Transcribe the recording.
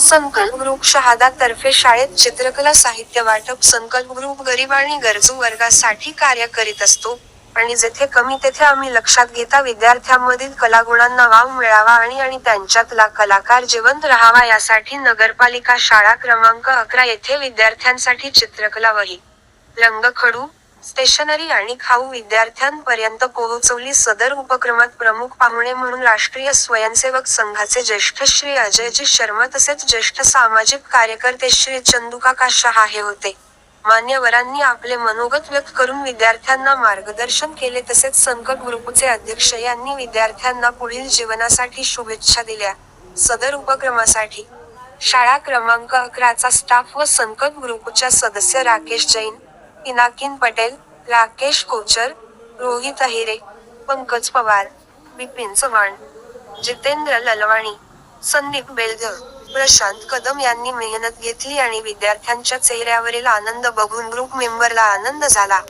संकल्प ग्रुप शहादा तर्फे शाळेत चित्रकला साहित्य वाटप संकल्पगृह गरीब आणि गरजू वर्गासाठी कार्य करीत असतो. आणि जेथे कमी तेथे आम्ही लक्षात घेता विद्यार्थ्यांमधील कलागुणांना वाव मिळावा आणि आणि त्यांच्यातला कलाकार जिवंत राहावा यासाठी नगरपालिका शाळा क्रमांक अकरा येथे विद्यार्थ्यांसाठी चित्रकला वही. रंगखडू स्टेशनरी आणि खाऊ विद्यार्थ्यांपर्यंत पोहोचवली सदर उपक्रमात प्रमुख पाहुणे म्हणून राष्ट्रीय स्वयंसेवक संघाचे ज्येष्ठ श्री अजयजी शर्मा तसेच ज्येष्ठ सामाजिक कार्यकर्ते श्री चंदुकाका शहा हे होते. मान्यवरांनी आपले मनोगत व्यक्त करून विद्यार्थ्यांना मार्गदर्शन केले तसेच संकट ग्रुपचे अध्यक्ष यांनी विद्यार्थ्यांना पुढील जीवनासाठी शुभेच्छा दिल्या. सदर उपक्रमासाठी शाळा क्रमांक अकराचा स्टाफ व संकट ग्रुपच्या सदस्य राकेश जैन पिनाकिन पटेल राकेश कोचर रोहित अहिरे पंकज पवार बिपिन चव्हाण जितेंद्र ललवाणी संदीप बेलधर प्रशांत कदम यांनी मेहनत घेतली आणि विद्यार्थ्यांच्या चेहऱ्यावरील आनंद बघून ग्रुप मेंबरला आनंद झाला.